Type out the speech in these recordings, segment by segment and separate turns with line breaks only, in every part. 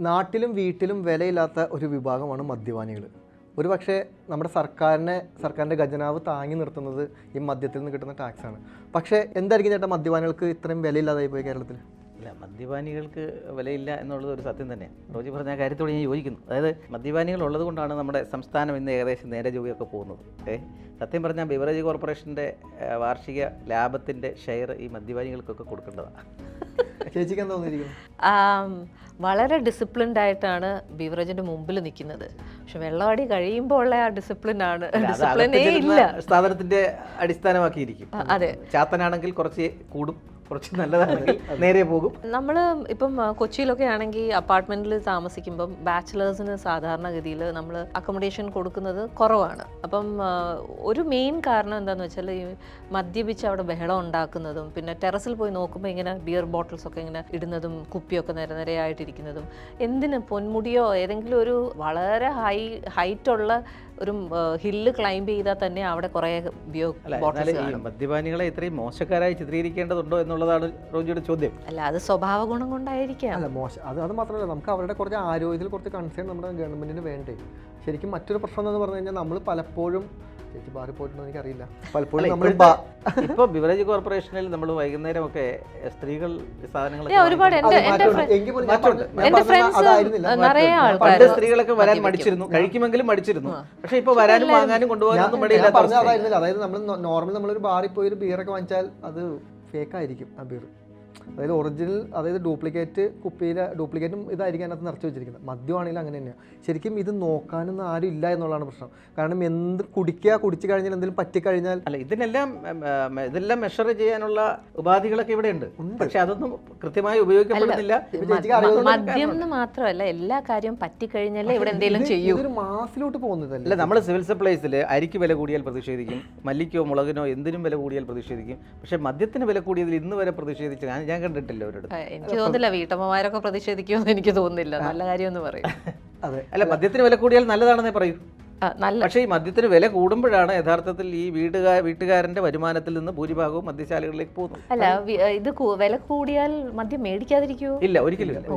നാട്ടിലും വീട്ടിലും വിലയില്ലാത്ത ഒരു വിഭാഗമാണ് മദ്യപാനികൾ. ഒരു പക്ഷേ നമ്മുടെ സർക്കാരിനെ സർക്കാരിന്റെ ഖജനാവ് താങ്ങി നിർത്തുന്നത് ഈ മദ്യത്തിൽ നിന്ന് കിട്ടുന്ന ടാക്സാണ് പക്ഷേ എന്തായിരിക്കും ചേട്ടാ മദ്യപാനികൾക്ക് ഇത്രയും വിലയില്ലാതായി പോയി കേരളത്തിൽ?
ഇല്ല മദ്യപാനികൾക്ക് വിലയില്ല എന്നുള്ളത് ഒരു സത്യം തന്നെയാണ്. റോജി പറഞ്ഞ കാര്യത്തോട് ഞാൻ യോജിക്കുന്നു. അതായത് മദ്യപാനികൾ ഉള്ളത് കൊണ്ടാണ് നമ്മുടെ സംസ്ഥാനം ഇന്ന് ഏകദേശം നേരെ ജോലിയൊക്കെ പോകുന്നത്. ഏ? സത്യം പറഞ്ഞാൽ ബിവറേജ് കോർപ്പറേഷന്റെ വാർഷിക ലാഭത്തിന്റെ ഷെയർ ഈ മദ്യപാനികൾക്കൊക്കെ കൊടുക്കേണ്ടതാണ്.
ചേച്ചിക്ക് എന്താ
വളരെ ഡിസിപ്ലിൻഡ് ആയിട്ടാണ് ബീവറേജിന്റെ മുമ്പിൽ നിൽക്കുന്നത്. പക്ഷെ വെള്ളമടി കഴിയുമ്പോൾ ഉള്ള ആ ഡിസിപ്ലിൻ ആണ്.
ഡിസിപ്ലിൻ
ഡിസിപ്ലിനേ ഇല്ല.
സ്ഥാപനത്തിന്റെ അടിസ്ഥാനമാക്കിയിരിക്കും.
അതെ.
ചാത്തനാണെങ്കിൽ കുറച്ച് കൂടും. കുറച്ച് നല്ലതാണെങ്കിൽ നേരെ പോകും.
നമ്മൾ ഇപ്പം കൊച്ചിയിലൊക്കെ ആണെങ്കിൽ അപ്പാർട്ട്മെന്റിൽ താമസിക്കുമ്പം ബാച്ചിലേഴ്സിന് സാധാരണഗതിയിൽ നമ്മൾ അക്കോമഡേഷൻ കൊടുക്കുന്നത് കുറവാണ്. അപ്പം ഒരു മെയിൻ കാരണം എന്താണെന്ന് വെച്ചാൽ ഈ മദ്യപിച്ച് അവിടെ ബഹളം ഉണ്ടാക്കുന്നതും പിന്നെ ടെറസിൽ പോയി നോക്കുമ്പോൾ ഇങ്ങനെ ബിയർ ബോട്ടിൽസ് ഒക്കെ ഇങ്ങനെ ഇടുന്നതും കുപ്പിയൊക്കെ നിര നിരയായിട്ടിരിക്കുന്നതും എന്തിന് പൊന്മുടിയോ ഏതെങ്കിലും ഒരു വളരെ ഹൈ ഹൈറ്റ് ഉള്ള ഒരു ഹില്ല് ക്ലൈംബ് ചെയ്താൽ തന്നെ അവിടെ കുറേ
മദ്യപാനികളെ ഇത്രയും മോശക്കാരായി ചിത്രീകരിക്കേണ്ടതുണ്ടോ എന്നുള്ളതാണ് റോജിയുടെ ചോദ്യം.
അല്ല അത് സ്വഭാവ ഗുണം കൊണ്ടായിരിക്കാം.
അല്ല മോശം അത് അത് മാത്രമല്ല നമുക്ക് അവരുടെ കുറച്ച് ആരോഗ്യത്തിൽ കുറച്ച് കൺസേൺ നമ്മുടെ ഗവൺമെന്റിന് വേണ്ടേ. ശരിക്കും മറ്റൊരു പ്രശ്നം എന്ന് പറഞ്ഞു കഴിഞ്ഞാൽ നമ്മൾ പലപ്പോഴും ചേച്ചി ബാറി പോയിട്ടുണ്ടോ എനിക്കറിയില്ല. പലപ്പോഴും നമ്മൾ
ഇപ്പൊ ബിവറേജ് കോർപ്പറേഷനിൽ നമ്മൾ വൈകുന്നേരം ഒക്കെ സ്ത്രീകൾ സാധനങ്ങൾ
നിറയെ
സ്ത്രീകളൊക്കെ വരാൻ മടിച്ചിരുന്നു. കഴിക്കുമെങ്കിലും മടിച്ചിരുന്നു. പക്ഷെ ഇപ്പൊ വരാനും വാങ്ങാനും കൊണ്ടുപോകാനും
അതായിരുന്നില്ല. അതായത് നമ്മൾ നോർമൽ നമ്മളൊരു ബാറിൽ പോയി ഒരു ബിയറൊക്കെ വാങ്ങിച്ചാൽ അത് ഫേക്ക് ആയിരിക്കും ആ ബിയർ അതായത് ഒറിജിനൽ അതായത് ഡ്യൂപ്ലിക്കേറ്റ് കുപ്പിയിലെ ഡ്യൂപ്ലിക്കേറ്റും ഇതായിരിക്കും അതിനകത്ത് നിറച്ച് വെച്ചിരിക്കുന്നത്. മദ്യമാണെങ്കിലും അങ്ങനെ തന്നെയാണ് ശരിക്കും ഇത് നോക്കാനൊന്നും ആരും ഇല്ല എന്നുള്ളതാണ് പ്രശ്നം. കാരണം എന്ത് കുടിക്കുക കുടിച്ചു കഴിഞ്ഞാൽ എന്തെങ്കിലും പറ്റിക്കഴിഞ്ഞാൽ
അല്ല ഇതിനെല്ലാം ഇതെല്ലാം മെഷർ ചെയ്യാനുള്ള ഉപാധികളൊക്കെ ഇവിടെ ഉണ്ട്. പക്ഷെ അതൊന്നും കൃത്യമായി ഉപയോഗിക്കപ്പെടുന്നില്ല.
മദ്യം എന്ന് മാത്രമല്ല എല്ലാ കാര്യവും പറ്റിക്കഴിഞ്ഞാലേ ഇവിടെ എന്തെങ്കിലും ചെയ്യൂ.
മാസിലോട്ട് പോകുന്നതല്ല?
അല്ല നമ്മൾ സിവിൽ സപ്ലൈസിൽ അരിക്ക് വില കൂടിയാൽ പ്രതിഷേധിക്കും മല്ലിക്കോ മുളകിനോ എന്തിനും വില കൂടിയാൽ പ്രതിഷേധിക്കും. പക്ഷെ മദ്യത്തിന് വില കൂടിയതിൽ ഇന്ന് വരെ പ്രതിഷേധിച്ച് ഞാൻ ഞാൻ കണ്ടിട്ടില്ല അവരോട്
എനിക്ക് തോന്നില്ല വീട്ടമ്മമാരൊക്കെ പ്രതിഷേധിക്കുമെന്ന് എനിക്ക് തോന്നുന്നില്ല. നല്ല കാര്യമെന്ന് പറയും.
അതെ.
അല്ല മദ്യത്തിന് വില കൂടിയാൽ നല്ലതാണെന്നേ പറയൂ.
നല്ല
പക്ഷേ ഈ മദ്യത്തിന് വില കൂടുമ്പോഴാണ് യഥാർത്ഥത്തിൽ ഈ വീട്ടുകാർ വീട്ടുകാരന്റെ വരുമാനത്തിൽ നിന്ന് ഭൂരിഭാഗവും മദ്യശാലകളിലേക്ക് പോകുന്നത്.
അല്ല ഇത് കൂ- വില കൂടിയാൽ മദ്യം മേടിക്കാതിരിക്കൂ
ഇല്ല ഒരിക്കലും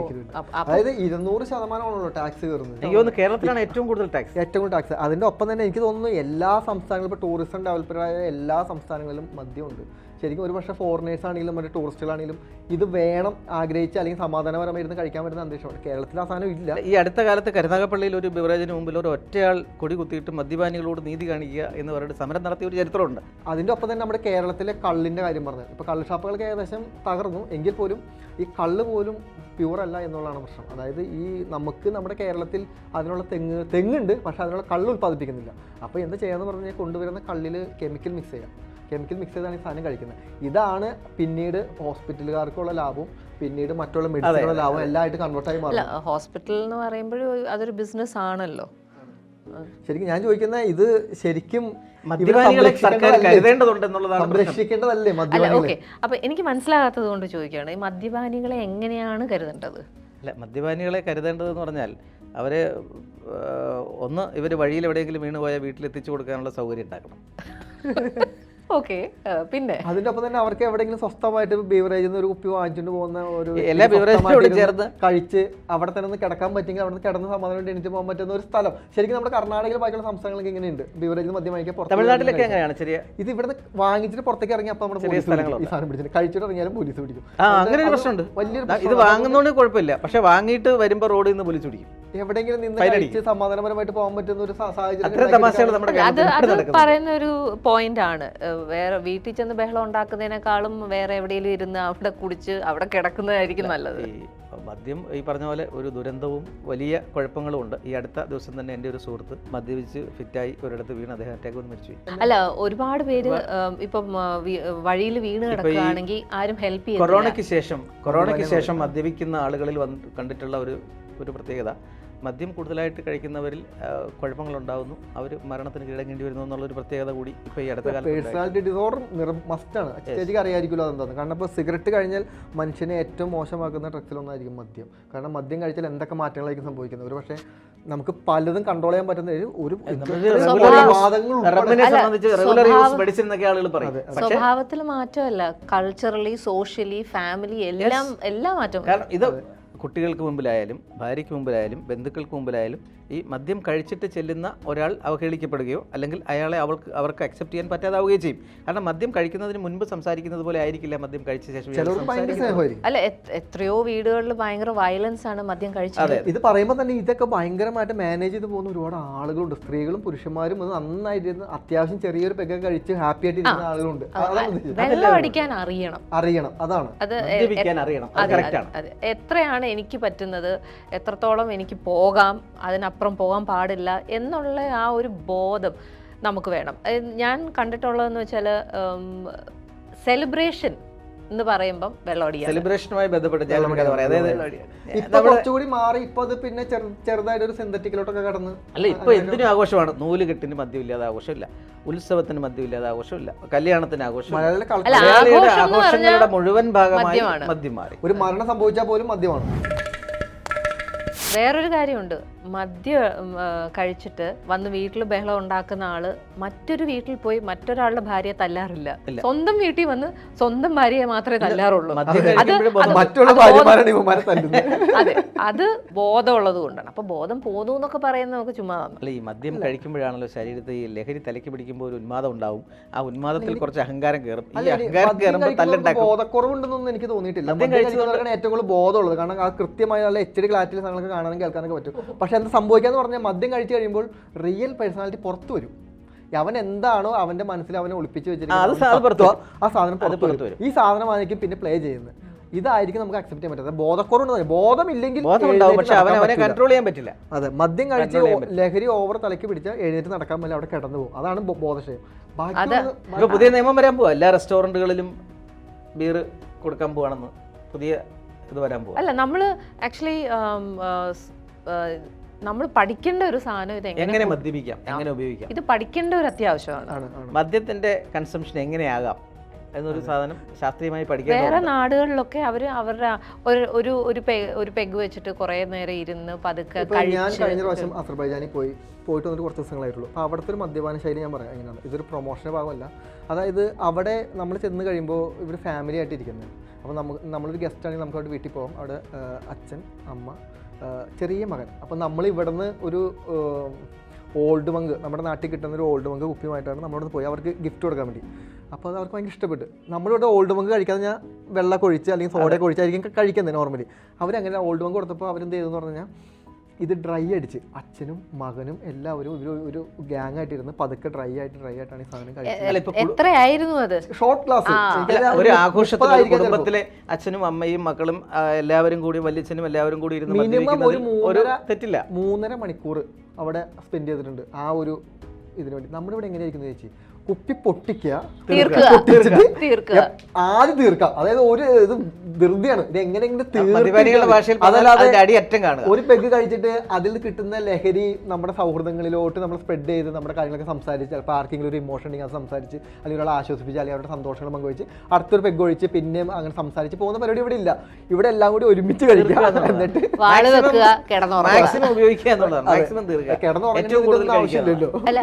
അതായത് ഇരുന്നൂറ് ശതമാനമാണല്ലോ ടാക്സ് കയറുന്നത്.
അയ്യോ കേരളത്തിലാണ് ഏറ്റവും കൂടുതൽ ടാക്സ്
ഏറ്റവും കൂടുതൽ ടാക്സ് അതിന്റെ ഒപ്പം തന്നെ എനിക്ക് തോന്നുന്നു എല്ലാ സംസ്ഥാനങ്ങളും ഇപ്പോൾ ടൂറിസം ഡെവലപ്പറായ എല്ലാ സംസ്ഥാനങ്ങളിലും മദ്യമുണ്ട്. ശരിക്കും ഒരു പക്ഷേ ഫോറിനേഴ്സ് ആണെങ്കിലും മറ്റേ ടൂറിസ്റ്റുകളാണെങ്കിലും ഇത് വേണം ആഗ്രഹിച്ച് അല്ലെങ്കിൽ സമാധാനപരമായിരുന്നു കഴിക്കാൻ പറ്റുന്ന അന്തരീക്ഷമാണ്. കേരളത്തിൽ ആ സാധനം ഇല്ല.
ഈ അടുത്ത കാലത്ത് കരുനാഗപ്പള്ളിയിൽ ഒരു ബിവറേജിന് മുമ്പിൽ ഒരു ഒറ്റയാൾ കൊടി കുത്തിയിട്ട് മദ്യപാനികളോട് നീതി കാണിക്കുക എന്ന് പറഞ്ഞിട്ട് സമരം നടത്തിയ ഒരു ചരിത്രമുണ്ട്.
അതിന്റെ ഒപ്പം തന്നെ നമ്മുടെ കേരളത്തിലെ കള്ളിന്റെ കാര്യം പറഞ്ഞത്. ഇപ്പോൾ കള്ള് ഷാപ്പുകൾക്ക് ഏകദേശം തകർന്നു. എങ്കിൽ പോലും ഈ കള്ള് പോലും പ്യുവർ അല്ല എന്നുള്ളതാണ് പ്രശ്നം. അതായത് ഈ നമുക്ക് നമ്മുടെ കേരളത്തിൽ അതിനുള്ള തെങ്ങ് തെങ്ങുണ്ട് പക്ഷേ അതിനുള്ള കള്ള് ഉൽപ്പാദിപ്പിക്കുന്നില്ല. അപ്പോൾ എന്താ ചെയ്യാന്ന് പറഞ്ഞാൽ കൊണ്ടുവരുന്ന കള്ളിൽ കെമിക്കൽ മിക്സ് ചെയ്യാം. കെമിക്കൽ മിക്സ് ചെയ്താണ് ഈ സാധനം കഴിക്കുന്നത്. ഇതാണ് പിന്നീട് ഹോസ്പിറ്റലുകാർക്കുള്ള ലാഭവും പിന്നീട് മറ്റുള്ള മെഡിസിനുള്ള ലാഭം എല്ലാം ആയിട്ട് കൺവേർട്ടായി
അല്ല
മാറും.
ഹോസ്പിറ്റൽ എന്ന് പറയുമ്പോൾ അതൊരു ബിസിനസ് ആണല്ലോ.
ശരിക്കും ഞാൻ ചോദിക്കുന്ന ഇത് ശരിക്കും. സംരക്ഷിക്കേണ്ടതല്ലേ? മദ്യപാനികളെ?
അപ്പൊ എനിക്ക് മനസ്സിലാകാത്തത് കൊണ്ട് ചോദിക്കുകയാണ് ഈ മദ്യപാനികളെ എങ്ങനെയാണ് കരുതേണ്ടത്?
അല്ല മദ്യപാനികളെ കരുതേണ്ടതെന്ന് പറഞ്ഞാൽ അവരെ ഒന്ന് ഇവർ വഴിയിൽ എവിടെയെങ്കിലും വീണ് പോയാൽ വീട്ടിലെത്തിച്ചു കൊടുക്കാനുള്ള സൗകര്യം ഉണ്ടാക്കണം.
ഓക്കെ പിന്നെ?
അതിന്റെ ഒപ്പം തന്നെ അവർക്ക് എവിടെയെങ്കിലും സ്വസ്ഥമായിട്ട് ബീവറേജിൽ നിന്ന് ഒരു കുപ്പി വാങ്ങിച്ചുകൊണ്ട് പോകുന്ന ഒരു
എല്ലാ ബീവറേജിനോട് ചേർന്ന്.
കഴിച്ച് അവിടെ തന്നെ ഒന്ന് കിടക്കാൻ പറ്റുമെങ്കിൽ അവിടെ നിന്ന് കിടന്ന് സമാധാനം എണീറ്റ് പോകാൻ പറ്റുന്ന ഒരു സ്ഥലം. ശരിക്കും നമ്മുടെ കർണാടകയിൽ ബാക്കിയുള്ള സംസ്ഥാനങ്ങളൊക്കെ ഇങ്ങനെയുണ്ട്. ബീവറേജിൽ മദ്യം വാങ്ങിക്കാൻ പുറത്ത്
തമിഴ്നാട്ടിലൊക്കെ എങ്ങനെയാണ്? ചെറിയ
ഇത് ഇവിടെ വാങ്ങിച്ചിട്ട് പുറത്തേക്ക് ഇറങ്ങി അപ്പം നമ്മുടെ പോലീസ്. ഈ സാധനം പിടിച്ചിട്ട് കഴിച്ചിട്ട് ഇറങ്ങിയാലും പോലീസ് പിടിക്കും.
അങ്ങനെ ഒരു പ്രശ്നമുണ്ട്.
വലിയൊരു
ഇത്. വാങ്ങുന്നതുകൊണ്ട് കുഴപ്പമില്ല. പക്ഷെ വാങ്ങിയിട്ട് വരുമ്പോൾ റോഡിൽ നിന്ന് പോലീസ് പിടിക്കും.
എവിടെയെങ്കിലും നിന്ന് കഴിച്ച് സമാധാനപരമായിട്ട് പോകാൻ പറ്റുന്ന ഒരു സാഹചര്യം
അത് പറയുന്ന ഒരു പോയിന്റ് ആണ്. വേറെ വീട്ടിൽ ചെന്ന് ബഹളം ഉണ്ടാക്കുന്നതിനേക്കാളും വേറെ എവിടെയെങ്കിലും ഇരുന്ന് അവിടെ കുടിച്ച് അവിടെ കിടക്കുന്നതായിരിക്കും നല്ലത്.
ഈ മദ്യം ഈ പറഞ്ഞ പോലെ ഒരു ദുരന്തവും വലിയ കുഴപ്പങ്ങളും ഉണ്ട്. ഈ അടുത്ത ദിവസം തന്നെ എന്റെ ഒരു സുഹൃത്ത് മദ്യപിച്ച് ഫിറ്റായി ഒരിടത്ത് വീണ് അദ്ദേഹം അറ്റാക്ക് വന്ന് മരിച്ചു.
അല്ല ഒരുപാട് പേര് ഇപ്പം വഴിയിൽ വീണ് കിടക്കുകയാണെങ്കിൽ ആരും ഹെൽപ്പ് ചെയ്യുന്നില്ല
കൊറോണയ്ക്ക് ശേഷം കൊറോണയ്ക്ക് ശേഷം മദ്യപിക്കുന്ന ആളുകളിൽ വന്ന് കണ്ടിട്ടുള്ള ഒരു ഒരു പ്രത്യേകത. മദ്യം കൂടുതലായിട്ട് കഴിക്കുന്നവരിൽ കുഴപ്പങ്ങളുണ്ടാകുന്നു അവർ മരണത്തിന് കീഴടങ്ങേണ്ടി വരുന്നു എന്നുള്ളൊരു പ്രത്യേകത കൂടി ഇപ്പോൾ ഈ അടുത്ത കാലത്ത്.
പേഴ്സണാലിറ്റി ഡിസോർഡർ മസ്റ്റാണ്. ചേച്ചിക്ക് അറിയായിരിക്കുമല്ലോ അതെന്താണ് കാരണം ഇപ്പോൾ സിഗരറ്റ് കഴിഞ്ഞാൽ മനുഷ്യനെ ഏറ്റവും മോശമാക്കുന്ന ഡ്രഗ്സിലൊന്നായിരിക്കും മദ്യം. കാരണം മദ്യം കഴിച്ചാൽ എന്തൊക്കെ മാറ്റങ്ങളായിരിക്കും സംഭവിക്കുന്നത്? ഒരു പക്ഷേ നമുക്ക് പലതും കൺട്രോൾ ചെയ്യാൻ പറ്റുന്ന ഒരു- ഒരു
സ്വഭാവത്തിൽ മാറ്റമല്ല. കൾച്ചറലി സോഷ്യലി ഫാമിലി എല്ലാം എല്ലാം മാറ്റം
കാരണം ഇത് കുട്ടികൾക്ക് മുമ്പിലായാലും ഭാര്യയ്ക്ക് മുമ്പിലായാലും ബന്ധുക്കൾക്ക് മുമ്പിലായാലും ഈ മദ്യം കഴിച്ചിട്ട് ചെല്ലുന്ന ഒരാൾ അവഹേളിക്കപ്പെടുകയോ അല്ലെങ്കിൽ അയാളെ അവൾക്ക് അവർക്ക് അക്സെപ്റ്റ് ചെയ്യാൻ പറ്റാതാവുകയോ ചെയ്യും. കാരണം മദ്യം കഴിക്കുന്നതിന് മുൻപ് സംസാരിക്കുന്നത് പോലെ ആയിരിക്കില്ല മദ്യം കഴിച്ച ശേഷം
അല്ല എത്രയോ വീടുകളിൽ ഭയങ്കര വയലൻസ് ആണ് മദ്യം കഴിച്ചത്.
അതെ
ഇത് പറയുമ്പോൾ തന്നെ ഇതൊക്കെ ഭയങ്കരമായിട്ട് മാനേജ് ചെയ്ത് പോകുന്ന ഒരുപാട് ആളുകളുണ്ട്. സ്ത്രീകളും പുരുഷന്മാരും അത് നന്നായിട്ട് അത്യാവശ്യം ചെറിയൊരു പെഗ കഴിച്ച് ഹാപ്പി ആയിട്ട് ഇരിക്കുന്ന ആളുകളുണ്ട്.
വെള്ളം അടിക്കാൻ അറിയണം.
അറിയണം അതാണ്.
അത്
അറിയണം.
എത്രയാണ് എനിക്ക് പറ്റുന്നത്? എത്രത്തോളം എനിക്ക് പോകാം? അതിനപ്പുറം പോകാൻ പാടില്ല എന്നുള്ള ആ ഒരു ബോധം നമുക്ക് വേണം. ഞാൻ കണ്ടിട്ടുള്ളതെന്ന് വെച്ചാൽ സെലിബ്രേഷൻ എന്ന് പറയുമ്പം വെള്ളോടിയ
സെലിബ്രേഷനുമായി ബന്ധപ്പെട്ട് ഞാൻ നമുക്ക് പറയാം. അതായത്
ഇപ്പൊ കുറച്ചുകൂടി മാറി ഇപ്പൊ അത് പിന്നെ ചെറു- ചെറുതായിട്ട് ഒരു സിന്തറ്റിക്കിലോട്ടൊക്കെ കടന്ന്
അല്ല ഇപ്പൊ എന്തിനും ആഘോഷമാണ്. നൂൽ കെട്ടിന് മദ്യമില്ലാതെ ആഘോഷമില്ല. ഉത്സവത്തിന് മദ്യമില്ലാതെ ആഘോഷമില്ല. കല്യാണത്തിന്
ആഘോഷം മലയാളിയുടെ
ആഘോഷങ്ങളുടെ മുഴുവൻ ഭാഗമായി. മദ്യം മാറി
ഒരു മരണം സംഭവിച്ചാൽ പോലും മദ്യമാണ്.
വേറൊരു കാര്യമുണ്ട്. മദ്യ കഴിച്ചിട്ട് വന്ന് വീട്ടിൽ ബഹളം ഉണ്ടാക്കുന്ന ആൾ മറ്റൊരു വീട്ടിൽ പോയി മറ്റൊരാളുടെ ഭാര്യയെ തല്ലാറില്ല. സ്വന്തം വീട്ടിൽ വന്ന് സ്വന്തം ഭാര്യയെ മാത്രമേ തല്ലാറുള്ളൂ. അത് അത് ബോധമുള്ളത് കൊണ്ടാണ്. അപ്പൊ ബോധം പോന്നു എന്നൊക്കെ പറയുന്നത് നമുക്ക് ചുമ്മാ
അല്ല ഈ മദ്യം കഴിക്കുമ്പോഴാണല്ലോ ശരീരത്തിൽ ഈ ലഹരി തലയ്ക്ക് പിടിക്കുമ്പോൾ ഒരു ഉന്മാദം ഉണ്ടാവും. ആ ഉന്മാദത്തിൽ കുറച്ച് അഹങ്കാരം കയറും. ഈ അഹങ്കാരം
മദ്യം
കയറുമ്പോൾ തല്ലുണ്ടാക്കും
ബോധക്കുറവുണ്ടെന്നൊന്നും എനിക്ക് തോന്നിയിട്ടില്ല.
മദ്യം
ഏറ്റവും കൂടുതൽ ബോധമുള്ളത്. കാരണം ആ കൃത്യമായ നല്ല എച്ച് ഡി ക്ലാരിറ്റിയിൽ സാധനങ്ങളൊക്കെ കാണാനും കേൾക്കാനൊക്കെ പറ്റും. പക്ഷെ എന്താ സംഭവിക്കാന്ന് പറഞ്ഞാൽ മദ്യം കഴിച്ചു കഴിയുമ്പോൾ റിയൽ പേഴ്സണാലിറ്റി പുറത്തു വരും. അവൻ എന്താണോ അവന്റെ മനസ്സിൽ അവനെ ഒളിപ്പിച്ച് വെച്ചിരിക്കുന്നത് സത്വം, ആ സാധനം പുറത്തു വരും. ഈ സാധനമായിരിക്കും പിന്നെ പ്ലേ ചെയ്യുന്നത്. ഇതായിരിക്കും നമുക്ക് അക്സെപ്റ്റ് ചെയ്യാൻ പറ്റാത്തത് ബോധക്കുറവുണ്ട് ബോധമില്ലെങ്കിൽ
കൺട്രോൾ ചെയ്യാൻ പറ്റില്ല.
അതെ മദ്യം കഴിച്ച് ലഹരി ഓവർ തലയ്ക്ക് പിടിച്ചാൽ എഴുന്നേറ്റ് നടക്കാൻ പറ്റില്ല അവിടെ കിടന്നു പോകും. അതാണ് ബോധശയം. ബോധക്ഷയം
അത്
പുതിയ നിയമം വരാൻ പോവാ. എല്ലാ റെസ്റ്റോറന്റുകളിലും ബീർ കൊടുക്കാൻ പോവാണെന്ന്. പുതിയ ഇത് വരാൻ പോകും
അല്ല നമ്മൾ ആക്ച്വലി നമ്മൾ പഠിക്കേണ്ട ഒരു സാധനം ഇത് എങ്ങനെ
എങ്ങനെ മദ്യപിക്കാം? എങ്ങനെ ഉപയോഗിക്കാം?
ഇത് പഠിക്കേണ്ട ഒരു അത്യാവശ്യമാണ്.
മദ്യത്തിന്റെ കൺസംഷൻ എങ്ങനെയാകാം എന്നൊരു സാധനം ശാസ്ത്രീയമായി
വേറെ നാടുകളിലൊക്കെ അവർ അവരുടെ ഒരു ഒരു ഒരു പെ ഒരു പെഗ് വെച്ചിട്ട് കുറേ നേരം ഇരുന്ന് പതുക്കെ
ഞാൻ കഴിഞ്ഞ പ്രാവശ്യം അസർബൈജാനിൽ പോയി പോയിട്ട് വന്നിട്ട് കുറച്ച് ദിവസങ്ങളായിട്ടുള്ളൂ. അപ്പോൾ അവിടുത്തെ ഒരു മദ്യപാന ശൈലി ഞാൻ പറയാം. എങ്ങനെയാണ് ഇതൊരു പ്രൊമോഷന്റെ ഭാഗമല്ല. അതായത് അവിടെ നമ്മൾ ചെന്ന് കഴിയുമ്പോൾ ഇവർ ഫാമിലി ആയിട്ട് ഇരിക്കുന്നത് അപ്പോൾ നമുക്ക് നമ്മളൊരു ഗസ്റ്റ് ആണെങ്കിൽ നമുക്ക് അവിടെ വീട്ടിൽ പോകാം അവിടെ അച്ഛൻ അമ്മ ചെറിയ മകൻ. അപ്പോൾ നമ്മൾ ഇവിടുന്ന് ഒരു ഓൾഡ് മങ്ക് നമ്മുടെ നാട്ടിൽ കിട്ടുന്ന ഒരു ഓൾഡ് മങ്ക് കുപ്പിയുമായിട്ടാണ് നമ്മളോട് പോയി അവർക്ക് ഗിഫ്റ്റ് കൊടുക്കാൻ വേണ്ടി. അപ്പോൾ അത് അവർക്ക് ഭയങ്കര ഇഷ്ടപ്പെട്ട്. നമ്മളിവിടെ ഓൾഡ് മങ്ക് കഴിക്കാതെ ഞാൻ വെള്ളം കൊഴിച്ച് അല്ലെങ്കിൽ സോഡ ഒഴിച്ചായിരിക്കും കഴിക്കുന്നത് നോർമലി അവരങ്ങനെ ഓൾഡ് മങ്ക് കൊടുത്തപ്പോൾ അവരെന്ത് ചെയ്തെന്ന് പറഞ്ഞു കഴിഞ്ഞാൽ ഇത് ഡ്രൈ അടിച്ച്. അച്ഛനും മകനും എല്ലാവരും ഒരു ഒരു ഗ്യാങ് ആയിട്ടിരുന്ന് പതുക്കെ ഡ്രൈ ആയിട്ട് ഡ്രൈ ആയിട്ടാണ് ഈ സാധനം കഴിച്ചത്.
അല്ല ഇപ്പൊ
എത്രയായിരുന്നു അത്?
ഷോർട്ട് ക്ലാസ്
ഒരു ആഘോഷത്തിൽ കുടുംബത്തിലെ അച്ഛനും അമ്മയും മക്കളും എല്ലാവരും കൂടി വല്യച്ഛനും എല്ലാവരും കൂടി ഇരുന്ന് മിനിമം
ഒരു മൂന്നര-
തെറ്റില്ല.
മൂന്നര മണിക്കൂർ അവിടെ സ്പെൻഡ് ചെയ്തിട്ടുണ്ട് ആ ഒരു ഇതിനു വേണ്ടി. നമ്മുടെ ഇവിടെ എങ്ങനെയായിരിക്കും ചേച്ചി? കുപ്പി പൊട്ടിക്കുക. പൊട്ടിച്ചിട്ട്. ആദ്യം തീർക്കാം. അതായത് ഒരു ഇത് ധൃതിയാണ്. ഇത് എങ്ങനെയെങ്കിലും ഒരു പെഗ് കഴിച്ചിട്ട് അതിൽ കിട്ടുന്ന ലഹരി നമ്മുടെ സൗഹൃദങ്ങളിലോട്ട് നമ്മൾ സ്പ്രെഡ് ചെയ്ത് നമ്മുടെ കാര്യങ്ങളൊക്കെ സംസാരിച്ച് ചിലപ്പോൾ ആർക്കെങ്കിലും ഒരു ഇമോഷൻ ഉണ്ടെങ്കിൽ അത് സംസാരിച്ച് അല്ലെങ്കിൽ ഒരാളെ ആശ്വസിപ്പിച്ച് അല്ലെങ്കിൽ അവരുടെ സന്തോഷങ്ങൾ പങ്കുവെച്ച് അടുത്തൊരു പെഗ് ഒഴിച്ച് പിന്നെയും അങ്ങനെ സംസാരിച്ച് പോകുന്ന പരിപാടി ഇവിടെ ഇല്ല. ഇവിടെ എല്ലാം കൂടി ഒരുമിച്ച് കഴിക്കുക എന്നിട്ട്
കിടന്നുറങ്ങുക.
ആവശ്യമില്ലല്ലോ.
അല്ല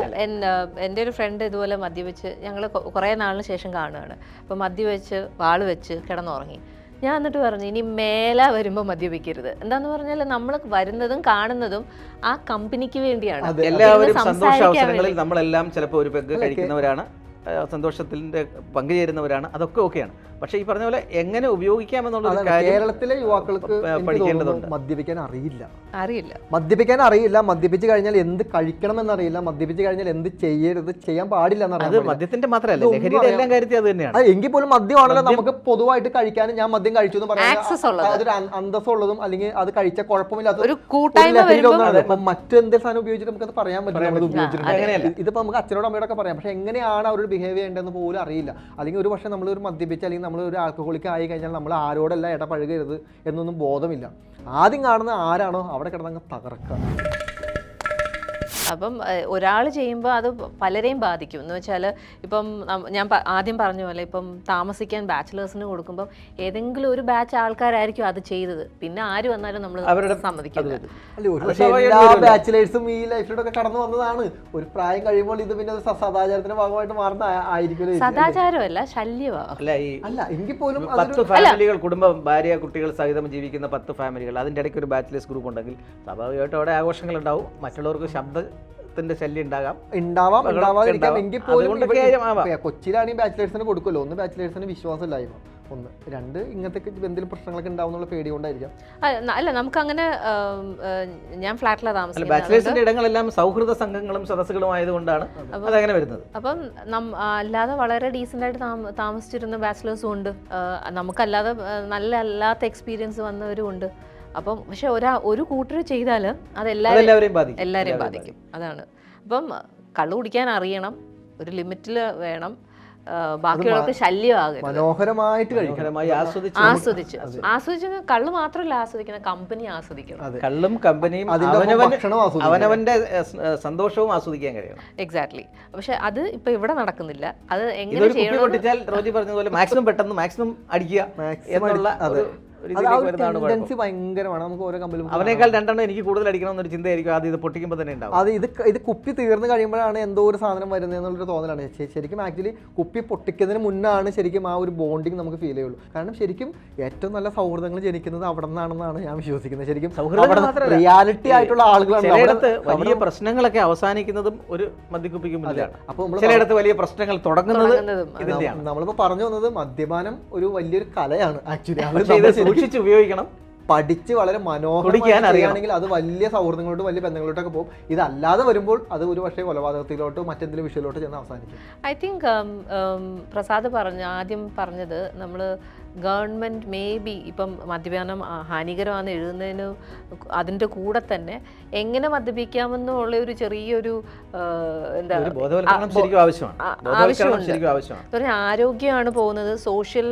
എന്റെ ഒരു ഫ്രണ്ട് ഇതുപോലെ മദ്യവെച്ച് ഞങ്ങൾ കുറേ നാളിന് ശേഷം കാണുകയാണ്. അപ്പോൾ മദ്യവെച്ച് വാൾ വെച്ച് കിടന്നുറങ്ങി. ഞാൻ എന്നിട്ട് പറഞ്ഞു ഇനി മേല വരുമ്പോൾ മദ്യപിക്കരുത്. എന്താന്ന് പറഞ്ഞാൽ നമ്മൾ വരുന്നതും കാണുന്നതും ആ കമ്പനിക്ക് വേണ്ടിയാണ്.
എല്ലാവരും സന്തോഷ അവസരങ്ങളിൽ നമ്മളെല്ലാം ചിലപ്പോൾ ഒരു പെഗ് കഴിക്കുന്നവരാണ്. സന്തോഷത്തിന്റെ സന്തോഷത്തിന്റെ പങ്കുചേരുന്നവരാണ് അതൊക്കെ ഓക്കെയാണ്. പക്ഷേ ഈ പറഞ്ഞ പോലെ എങ്ങനെ ഉപയോഗിക്കാം എന്നുള്ള കാര്യം
കേരളത്തിലെ യുവാക്കൾക്ക്
പഠിക്കേണ്ടതുണ്ട്.
മദ്യപിക്കാൻ അറിയില്ല.
അറിയില്ല.
മദ്യപിക്കാൻ അറിയില്ല. മദ്യപിച്ച് കഴിഞ്ഞാൽ എന്ത് കഴിക്കണം എന്നറിയില്ല മദ്യപിച്ച് കഴിഞ്ഞാൽ എന്ത് ചെയ്യരുത് ചെയ്യാൻ പാടില്ല
മദ്യത്തിന്റെ മാത്രമല്ല. ലഹരിയുടെ. എല്ലാം കാര്യത്തിൽ അത് തന്നെയാണ്.
എങ്കിൽ പോലും മദ്യമാണല്ലോ നമുക്ക് പൊതുവായിട്ട് കഴിക്കാനും ഞാൻ മദ്യം കഴിച്ചു എന്ന് അതൊരു അന്തസ്സുള്ളതും അല്ലെങ്കിൽ അത് കഴിച്ച കുഴപ്പമില്ലാത്ത
ഒരു കൂട്ടായ്മ
മറ്റെന്ത് സാധനം ഉപയോഗിച്ചിട്ട് നമുക്ക് അത് പറയാൻ പറ്റില്ല. ഇതിപ്പോ നമുക്ക് അച്ഛനോടും അമ്മയോടൊക്കെ പറയാം. പക്ഷെ എങ്ങനെയാണ് അവരുടെ ബിഹേവ് ചെയ്യേണ്ടതെന്ന് പോലും അറിയില്ല. അല്ലെങ്കിൽ ഒരു പക്ഷേ നമ്മൾ ഒരു മദ്യപിച്ച് അല്ലെങ്കിൽ നമ്മൾ ഒരു ആൽക്കഹോളിക് ആയി കഴിഞ്ഞാൽ നമ്മൾ ആരോടല്ല ഇടപഴകരുത് എന്നൊന്നും ബോധമില്ല. ആദ്യം കാണുന്ന ആരാണോ അവിടെ കിടന്നങ്ങ് തകർക്കുക.
അപ്പം ഒരാൾ ചെയ്യുമ്പോൾ അത് പലരെയും ബാധിക്കും. എന്ന് വെച്ചാൽ ഇപ്പം ഞാൻ ആദ്യം പറഞ്ഞ പോലെ ഇപ്പം താമസിക്കാൻ ബാച്ചിലേഴ്സിന് കൊടുക്കുമ്പോൾ ഏതെങ്കിലും ഒരു ബാച്ച് ആൾക്കാരായിരിക്കും അത് ചെയ്തത്. പിന്നെ ആര് വന്നാലും നമ്മൾ
അവരുടെ.
ബാച്ചിലേഴ്സും ഈ ലൈഫിലൂടെ കടന്നു വന്നതാണ്. ഒരു പ്രായം കഴിയുമ്പോൾ ഇത് പിന്നെ സദാചാരത്തിന്റെ ഭാഗമായിട്ട് മാറുന്ന
സദാചാരമല്ല ശല്യമാണ്
അല്ല ഈ
അല്ല എങ്കിൽ പോലും
പത്ത് ഫാമിലികൾ കുടുംബം ഭാര്യ കുട്ടികൾ സഹിതം ജീവിക്കുന്ന പത്ത് ഫാമിലികൾ അതിന്റെ ഇടയ്ക്ക് ഒരു ബാച്ചിലേഴ്സ് ഗ്രൂപ്പ് ഉണ്ടെങ്കിൽ സ്വാഭാവികമായിട്ടും അവിടെ ആഘോഷങ്ങൾ ഉണ്ടാവും മറ്റുള്ളവർക്ക് ശബ്ദത്തിന്റെ ശല്യം ഉണ്ടാകാം.
ഉണ്ടാവാം ഉണ്ടാവാതിരിക്കാം
ഉണ്ടാവാം.
എങ്കിൽ പോലും. ഇപ്പൊ കൊച്ചിയിലാണെങ്കിൽ ബാച്ചിലേഴ്സിന് കൊടുക്കുമല്ലോ. ഒന്ന് ബാച്ചിലേഴ്സിന് വിശ്വാസമില്ലായ്മ. ഒന്ന് രണ്ട് ഇങ്ങനത്തെ എന്തെങ്കിലും പ്രശ്നങ്ങളൊക്കെ ഉണ്ടാവുന്നുള്ള പേടി കൊണ്ടായിരിക്കാം.
അല്ല നമുക്ക് അങ്ങനെ ഞാൻ ഫ്ലാറ്റിലാണ് താമസിക്കുന്നത്.
ബാച്ചിലേഴ്സിന്റെ ഇടങ്ങളെല്ലാം സൗഹൃദ സംഘങ്ങളും സദസ്സുകളും ആയതുകൊണ്ടാണ് അതങ്ങനെ വരുന്നത്.
അപ്പം നം- അല്ലാതെ വളരെ ഡീസന്റ് ആയിട്ട് താമ- താമസിച്ചിരുന്ന ബാച്ചിലേഴ്സും ഉണ്ട്. നമുക്കല്ലാതെ നല്ല അല്ലാത്ത എക്സ്പീരിയൻസ് വന്നവരും ഉണ്ട്. അപ്പം പക്ഷെ ഒരാ ഒരു കൂട്ടർ ചെയ്താൽ അതെല്ലാവരും
അതെല്ലാവരെയും ബാധിക്കും.
എല്ലാവരെയും ബാധിക്കും. അതാണ്. അപ്പം കള്ളു കുടിക്കാൻ അറിയണം. ഒരു ലിമിറ്റിൽ വേണം. ബാക്കിയുള്ളവർക്ക് ശല്യമാകരുത്.
മനോഹരമായിട്ട് കഴിക്കണം.
മനോഹരമായി ആസ്വദിച്ച്
ആസ്വദിച്ച്. ആസ്വദിച്ച് കള്ള് മാത്രമല്ല ആസ്വദിക്കണം കമ്പനി ആസ്വദിക്കണം.
കള്ളും കമ്പനിയും. അവനവന്റെ സന്തോഷവും ആസ്വദിക്കാൻ കഴിയണം.
എക്സാക്ട്ലി പക്ഷെ അത് ഇപ്പൊ ഇവിടെ നടക്കുന്നില്ല. അത് എങ്ങനെ ചെയ്യണം
റോജി പറഞ്ഞതുപോലെ മാക്സിമം പെട്ടെന്ന് മാക്സിമം അടിക്കുക എന്നുള്ള
ടെൻഡൻസി ഭയങ്കരമാണ്. നമുക്ക് ഓരോ കമ്പനിലും
അവനേക്കാൾ രണ്ടെണ്ണം എനിക്ക് കൂടുതൽ അടിക്കണം എന്നൊരു ചിന്തയായിരിക്കും. അത് ഇത് പൊട്ടിക്കുമ്പോൾ തന്നെ ഉണ്ടാവും.
അത് ഇത് ഇത് കുപ്പി തീർന്നു കഴിയുമ്പോഴാണ് എന്തോ ഒരു സാധനം വരുന്നത് എന്നുള്ളൊരു തോന്നലാണ്. ശരിക്കും ആക്ച്വലി കുപ്പി പൊട്ടിക്കുന്നതിന് മുന്നാണ് ശരിക്കും ആ ഒരു ബോണ്ടിങ് നമുക്ക് ഫീൽ ചെയ്യുള്ളൂ. കാരണം ശരിക്കും ഏറ്റവും നല്ല സൗഹൃദങ്ങൾ ജനിക്കുന്നത് അവിടെ നിന്നാണെന്നാണ് ഞാൻ വിശ്വസിക്കുന്നത്. ശരിക്കും റിയാലിറ്റി ആയിട്ടുള്ള ആളുകളാണ്
വലിയ പ്രശ്നങ്ങളൊക്കെ അവസാനിക്കുന്നതും ഒരു മദ്യക്കുപ്പിക്ക് മുന്നിലാണ്.
അപ്പോൾ നമ്മൾ
ചിലയിടത്ത് വലിയ പ്രശ്നങ്ങൾ തുടങ്ങുന്നത്
നമ്മളിപ്പോ പറഞ്ഞു വന്നത് മദ്യപാനം ഒരു വലിയൊരു കലയാണ് ആക്ച്വലി.
സൂക്ഷിച്ച് ഉപയോഗിക്കണം
പഠിച്ച് വളരെ മനോഹരമാണെങ്കിൽ അത് വലിയ സൗഹൃദങ്ങളോട്ടും വലിയ ബന്ധങ്ങളോട്ടൊക്കെ പോകും. ഇതല്ലാതെ വരുമ്പോൾ അത് ഒരു പക്ഷേ കൊലപാതകത്തിലോട്ടോ മറ്റെന്തെങ്കിലും വിഷയത്തിലോട്ടോ ചെന്ന് അവസാനിക്കും.
ഐ തിങ്ക് പ്രസാദ് പറഞ്ഞ ആദ്യം പറഞ്ഞത് നമ്മൾ ഗവൺമെന്റ് മേ ബി ഇപ്പം മദ്യപാനം ഹാനികരമാണെന്ന് എഴുതുന്നതിന് അതിന്റെ കൂടെ തന്നെ എങ്ങനെ മദ്യപിക്കാമെന്നുള്ള ഒരു ചെറിയൊരു എന്താ ആവശ്യമുണ്ട്. ആരോഗ്യമാണ് പോകുന്നത്. സോഷ്യൽ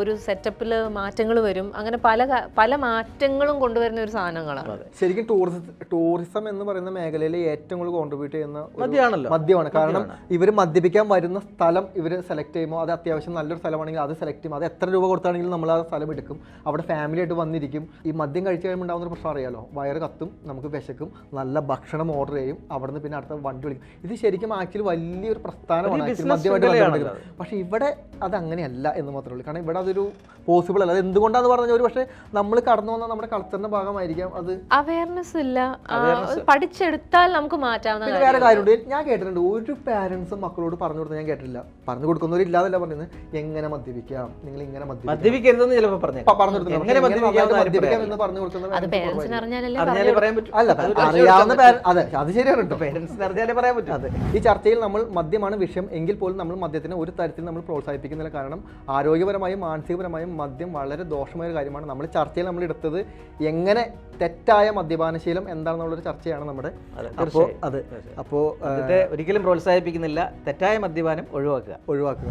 ഒരു സെറ്റപ്പിൽ മാറ്റങ്ങൾ വരും. അങ്ങനെ പല പല മാറ്റങ്ങളും കൊണ്ടുവരുന്ന ഒരു സാധനങ്ങളാണ്.
ശരിക്കും ടൂറിസം ടൂറിസം എന്ന് പറയുന്ന മേഖലയിൽ ഏറ്റവും കൂടുതൽ കോൺട്രിബ്യൂട്ട് ചെയ്യുന്ന ഒരു
മദ്യമാണല്ലോ.
മദ്യമാണ്. കാരണം ഇവർ മദ്യപിക്കാൻ വരുന്ന സ്ഥലം ഇവർ സെലക്ട് ചെയ്യുമ്പോൾ അത് അത്യാവശ്യം നല്ലൊരു സ്ഥലമാണെങ്കിൽ അത് സെലക്ട് ചെയ്യുമ്പോൾ അത് എത്ര രൂപ കൊടുത്താണെങ്കിലും നമ്മൾ ആ സ്ഥലം എടുക്കും. അവിടെ ഫാമിലി ആയിട്ട് വന്നിരിക്കും. ഈ മദ്യം കഴിച്ച് കഴിയുമ്പോൾ ഉണ്ടാകുന്ന ഒരു പ്രശ്നം അറിയാലോ? വയറ് കത്തും നമുക്ക് വിശക്കും നല്ല ഭക്ഷണം ഓർഡർ ചെയ്യും അവിടുന്ന് പിന്നെ അടുത്ത വണ്ടി വിളിക്കും. ഇത് ശരിക്കും ആക്ച്വലി വലിയൊരു പ്രസ്ഥാനമാണ് മദ്യമായിട്ട് പക്ഷേ ഇവിടെ അത് അങ്ങനെയല്ല എന്ന് മാത്രമേ ഉള്ളൂ. കാരണം ഇവിടെ അതൊരു പോസിബിൾ അല്ല. അത് എന്തുകൊണ്ടാന്ന് പറഞ്ഞാൽ ഒരു പക്ഷേ നമ്മൾ കടന്നു വന്ന നമ്മുടെ കൾച്ചറിന്റെ ഭാഗമായിരിക്കാം അത്.
അവയർനെസ് ഇല്ല. പഠിച്ചെടുത്താൽ നമുക്ക് മാറ്റാവുന്ന
പിന്നെ വേറെ കാര്യമുണ്ട്. ഞാൻ കേട്ടിട്ടുണ്ട്. ഒരു പാരന്റ്സും മക്കളോട് പറഞ്ഞു കൊടുത്താൽ ഞാൻ കേട്ടിട്ടില്ല. പറഞ്ഞു കൊടുക്കുന്നവരില്ലാതല്ല പറയുന്നത് എങ്ങനെ മദ്യപിക്കാം? നിങ്ങൾ ഇങ്ങനെ മദ്യപിക്കാം
മദ്യപിക്കരുതെന്ന് ചിലപ്പോൾ പറഞ്ഞു
അത്
അതെ
അത് ശരിയാണ് കേട്ടോ
പേരൻസിന് അറിഞ്ഞാലേ പറയാൻ പറ്റും.
അതെ. ഈ ചർച്ചയിൽ നമ്മൾ മദ്യമാണ് വിഷയം എങ്കിൽ പോലും നമ്മൾ മദ്യത്തിനെ ഒരു തരത്തിൽ നമ്മൾ പ്രോത്സാഹിപ്പിക്കുന്നില്ല. കാരണം ആരോഗ്യപരമായും മാനസികപരമായും മദ്യം വളരെ ദോഷമായ ഒരു കാര്യമാണ്. നമ്മൾ ചർച്ചയിൽ നമ്മൾ എടുത്തത് എങ്ങനെ തെറ്റായ മദ്യപാനശീലം എന്താണെന്നുള്ളൊരു ചർച്ചയാണ് നമ്മുടെ അപ്പോൾ. അതെ അപ്പോൾ
ഒരിക്കലും പ്രോത്സാഹിപ്പിക്കുന്നില്ല. തെറ്റായ മദ്യപാനം ഒഴിവാക്കുക.
ഒഴിവാക്കുക.